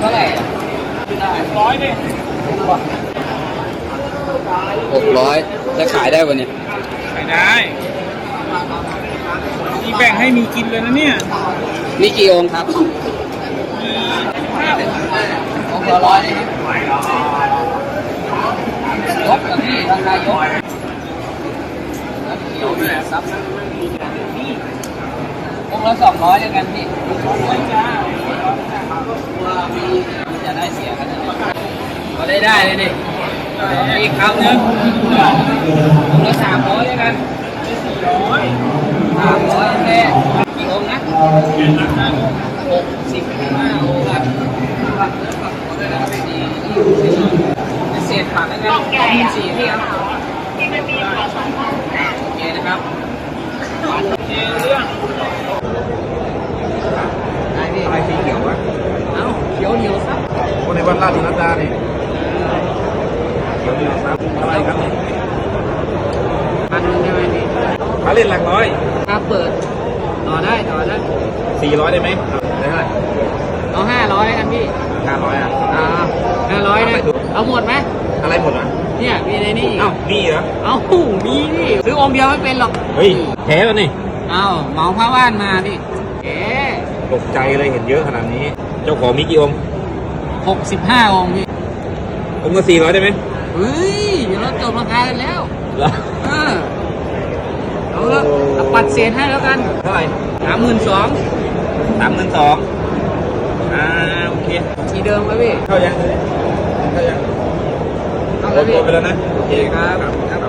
เท่าไหร่ร้อยดิหกร้อยจะขายได้วันนี้ไม่ได้นี่แบ่งให้มีกินเลยนะเนี่ยมีกี่องค์ครับองค์ละร้อยนี่ยกกับพี่ราคายกเขียวเนี่ยซับองค์ละสองร้อยด้วยกันพี่ จะได้เสียกันนะก็ได้ได้เลยดิอีกคำหนึงองค์ละสามร้อยด้วยกันสี่ร้อยสามร้อยแค่กี่องค์นะหกสิบห้าโลครับผักเนื้อผักหัวด้วยนะครับสี่เป็นเศษผักนะครับขอบคุณสี่พี่ครับโอเคนะครับได้พี่ อะไรสีเขียววะ เอ้าเขียวเหนียวซับ คนใน วัดราชนัดดานี่เขียวเหนียวซับอะไรครับนี่พันหนึ่งได้ไหมพี่ขาเล่นหลักร้อยถ้าเปิด ต่อได้ต่อได้สี่ร้อยได้ไหมได้เท่าไหร่เอาห้าร้อยกันพี่ห้าร้อยอะอ่าห้าร้อยนะเอาหมดไหมอะไรหมดอะเนี่ยมีในนี้อีกอ้าวนี่เหรอเอามีนี่ซื้อองค์เดียวไม่เป็นหรอกเฮ้ยแท้ป่ะนี่เอาเหมาผ้าว่านมาพี่เอ๊ตกใจเลยเห็นเยอะขนาดนี้ เจ้าของมีกี่องค์ หกสิบห้าองค์พี่องค์ละสี่ร้อยได้ไหมเฮ้ย เดี๋ยวเราจบราคากันแล้ว เหรอเออเอาละเอาปัดเศษให้แล้วกันเท่าไหร่สามหมื่นสองสามหมื่นสองอ่าโอเค ทีเดิมไหมพี่เข้ายังเข้ายังเอาโอแล้วเคพี่ไปแล้วนะ โอเคครับ